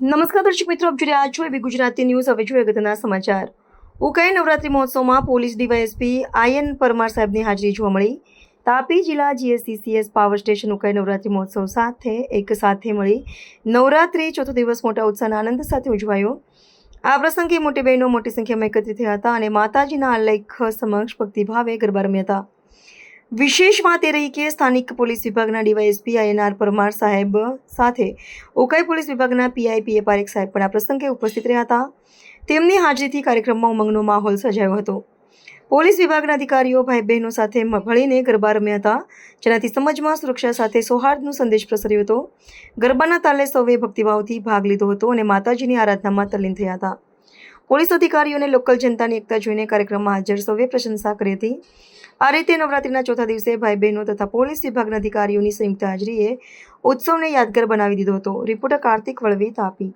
નમસ્કાર દર્શક મિત્રો, આપ જોઈ રહ્યા છો એવી ગુજરાતી ન્યૂઝ. હવે જોઈએ અગત્યના સમાચાર. ઉકાઈ નવરાત્રી મહોત્સવમાં પોલીસ ડીવાયએસપી આયન પરમાર સાહેબની હાજરી જોવા મળી. તાપી જિલ્લા GSCCS power station Ukai Navratri મહોત્સવ સાથે, એક સાથે મળી નવરાત્રી ચોથો દિવસ મોટા ઉત્સાહના આનંદ સાથે ઉજવાયો. આ પ્રસંગે મોટી બહેનો મોટી સંખ્યામાં એકત્રિત થયા હતા અને માતાજીના આલેખ સમક્ષ ભક્તિભાવે ગરબા રમ્યા હતા. વિશેષ વાત એ રહી કે સ્થાનિક પોલીસ વિભાગના ડીવાયએસપી આઈએનઆર પરમાર સાહેબ સાથે ઉકાઈ પોલીસ વિભાગના પીઆઈ પીએ પારેખ સાહેબ પણ આ પ્રસંગે ઉપસ્થિત રહ્યા હતા. તેમની હાજરીથી કાર્યક્રમમાં ઉમંગનો માહોલ સર્જાયો હતો. પોલીસ વિભાગના અધિકારીઓ ભાઈ બહેનો સાથે મળીને ગરબા રમ્યા હતા. જેનાથી સમાજમાં સુરક્ષા સાથે સૌહાર્દનો સંદેશ પ્રસર્યો હતો. ગરબાના તાલે સૌએ ભક્તિભાવથી ભાગ લીધો હતો અને માતાજીની આરાધનામાં તલ્લીન થયા હતા. પોલીસ અધિકારીઓને લોકલ જનતાની એકતા જોઈને કાર્યક્રમમાં હાજર સૌએ પ્રશંસા કરી હતી. આ રીતે નવરાત્રિના ચોથા દિવસે ભાઈ બહેનો તથા પોલીસ વિભાગના અધિકારીઓની સંયુક્ત હાજરીએ ઉત્સવને યાદગાર બનાવી દીધો હતો. રિપોર્ટર કાર્તિક વળવી તાપી.